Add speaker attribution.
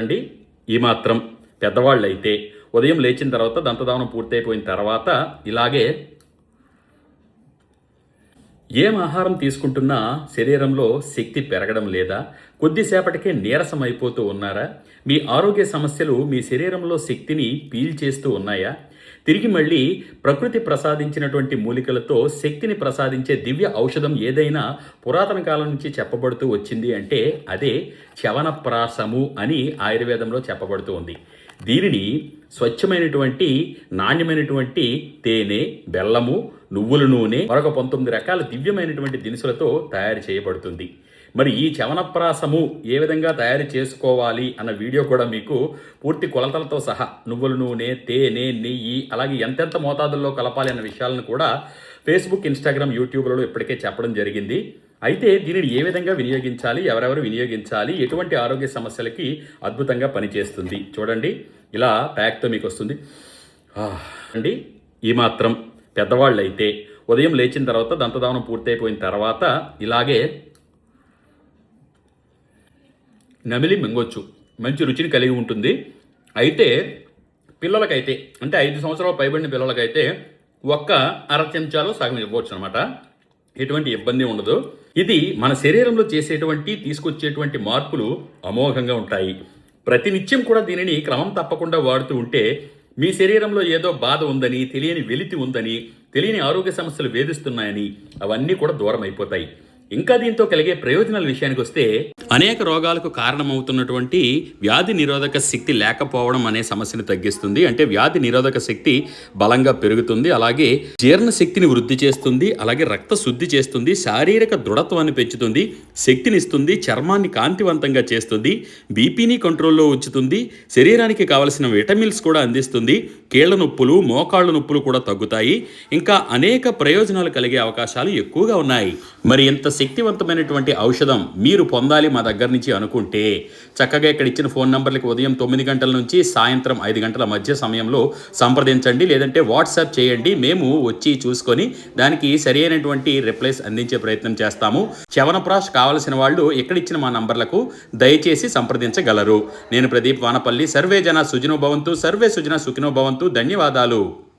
Speaker 1: అండి. ఈ మాత్రం పెద్దవాళ్ళు అయితే ఉదయం లేచిన తర్వాత దంతదావనం పూర్తయిపోయిన తర్వాత ఇలాగే ఏం ఆహారం తీసుకుంటున్నా శరీరంలో శక్తి పెరగడం లేదా కొద్దిసేపటికే నీరసం అయిపోతూ ఉన్నారా? మీ ఆరోగ్య సమస్యలు మీ శరీరంలో శక్తిని పీల్చేస్తూ ఉన్నాయా? తిరిగి మళ్ళీ ప్రకృతి ప్రసాదించినటువంటి మూలికలతో శక్తిని ప్రసాదించే దివ్య ఔషధం ఏదైనా పురాతన కాలం నుంచి చెప్పబడుతూ వచ్చింది అంటే అదే చవనప్రాసము అని ఆయుర్వేదంలో చెప్పబడుతూ ఉంది. దీనిని స్వచ్ఛమైనటువంటి నాణ్యమైనటువంటి తేనె బెల్లము నువ్వుల నూనె మరొక పంతొమ్మిది రకాల దివ్యమైనటువంటి దినుసులతో తయారు చేయబడుతుంది. మరి ఈ చవనప్రాసము ఏ విధంగా తయారు చేసుకోవాలి అన్న వీడియో కూడా మీకు పూర్తి కొలతలతో సహా నువ్వుల నూనె తేనె నెయ్యి అలాగే ఎంతెంత మోతాదుల్లో కలపాలి అన్న విషయాలను కూడా ఫేస్బుక్ ఇన్స్టాగ్రామ్ యూట్యూబ్లలో ఇప్పటికే చెప్పడం జరిగింది. అయితే దీనిని ఏ విధంగా వినియోగించాలి ఎవరెవరు వినియోగించాలి ఎటువంటి ఆరోగ్య సమస్యలకి అద్భుతంగా పనిచేస్తుంది చూడండి. ఇలా ప్యాక్తో మీకు వస్తుంది. అండి ఈ మాత్రం పెద్దవాళ్ళు అయితే ఉదయం లేచిన తర్వాత దంతదావనం పూర్తయిపోయిన తర్వాత ఇలాగే నమిలి మింగొచ్చు. మంచి రుచిని కలిగి ఉంటుంది. అయితే పిల్లలకైతే అంటే ఐదు సంవత్సరాలు పైబడిన పిల్లలకైతే ఒక్క అర చెంచాలో సగం ఇవ్వచ్చు అనమాట ఎటువంటి ఇబ్బంది ఉండదు. ఇది మన శరీరంలో చేసేటువంటి తీసుకొచ్చేటువంటి మార్పులు అమోఘంగా ఉంటాయి. ప్రతినిత్యం కూడా దీనిని క్రమం తప్పకుండా వాడుతూ ఉంటే మీ శరీరంలో ఏదో బాధ ఉందని తెలియని వెలితి ఉందని తెలియని ఆరోగ్య సమస్యలు వేధిస్తున్నాయని అవన్నీ కూడా దూరం అయిపోతాయి ఇంకా దీంతో కలిగే ప్రయోజనాల విషయానికి వస్తే అనేక రోగాలకు కారణమవుతున్నటువంటి వ్యాధి నిరోధక శక్తి లేకపోవడం అనే సమస్యను తగ్గిస్తుంది. అంటే వ్యాధి నిరోధక శక్తి బలంగా పెరుగుతుంది. అలాగే జీర్ణ శక్తిని వృద్ధి చేస్తుంది. అలాగే రక్త శుద్ధి చేస్తుంది. శారీరక దృఢత్వాన్ని పెంచుతుంది. శక్తినిస్తుంది చర్మాన్ని కాంతివంతంగా చేస్తుంది. బీపీని కంట్రోల్లో ఉంచుతుంది. శరీరానికి కావలసిన విటమిన్స్ కూడా అందిస్తుంది. కీళ్ళ నొప్పులు మోకాళ్ళ నొప్పులు కూడా తగ్గుతాయి. ఇంకా అనేక ప్రయోజనాలు కలిగే అవకాశాలు ఎక్కువగా ఉన్నాయి. మరి ఇంత శక్తివంతమైనటువంటి ఔషధం మీరు పొందాలి మా దగ్గర నుంచి అనుకుంటే చక్కగా ఇక్కడ ఇచ్చిన ఫోన్ నంబర్లకు ఉదయం తొమ్మిది గంటల నుంచి సాయంత్రం ఐదు గంటల మధ్య సమయంలో సంప్రదించండి లేదంటే వాట్సాప్ చేయండి. మేము వచ్చి చూసుకొని దానికి సరి అయినటువంటి రిప్లైస్ అందించే ప్రయత్నం చేస్తాము. చవనప్రాష్ కావలసిన వాళ్ళు ఇక్కడ ఇచ్చిన మా నంబర్లకు దయచేసి సంప్రదించగలరు. నేను ప్రదీప్ వానపల్లి. సర్వే జన సుజనో భవంతు. సర్వే సుజన సుఖినో భవంతు. ధన్యవాదాలు.